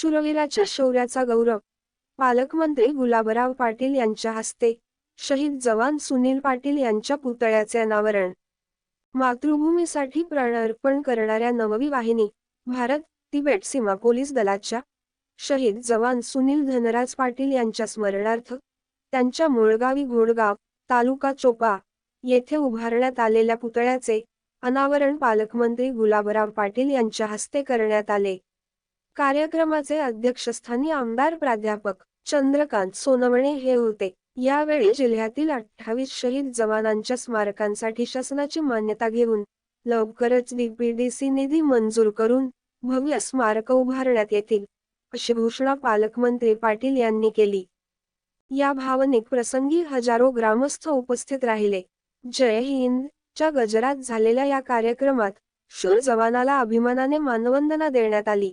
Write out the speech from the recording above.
शूरवीराच्या शौर्याचा गौरव. पालकमंत्री गुलाबराव पाटील यांच्या हस्ते शहीद जवान सुनील पाटील यांच्या पुतळ्याचे अनावरण. मातृभूमीसाठी प्राण अर्पण करणाऱ्या नववी वाहिनी भारत तिबेट सीमा पोलीस दलाच्या शहीद जवान सुनील धनराज पाटील यांच्या स्मरणार्थ त्यांच्या मुळगावी घोडगाव तालुका चोपा येथे उभारण्यात आलेल्या पुतळ्याचे अनावरण पालकमंत्री गुलाबराव पाटील यांच्या हस्ते करण्यात आले. कार्यक्रमाचे अध्यक्षस्थानी आमदार प्राध्यापक चंद्रकांत सोनवणे हे होते. यावेळी जिल्ह्यातील अठ्ठावीस शहीद जवानांच्या स्मारकांसाठी शासनाची मान्यता घेऊन लवकरच डीपीडीसी निधी मंजूर करून भव्य स्मारक उभारण्यात येतील अशी घोषणा पालकमंत्री पाटील यांनी केली. या भावनिक प्रसंगी हजारो ग्रामस्थ उपस्थित राहिले. जय हिंद! च्या गजरात झालेल्या या कार्यक्रमात शूर जवानाला अभिमानाने मानवंदना देण्यात आली.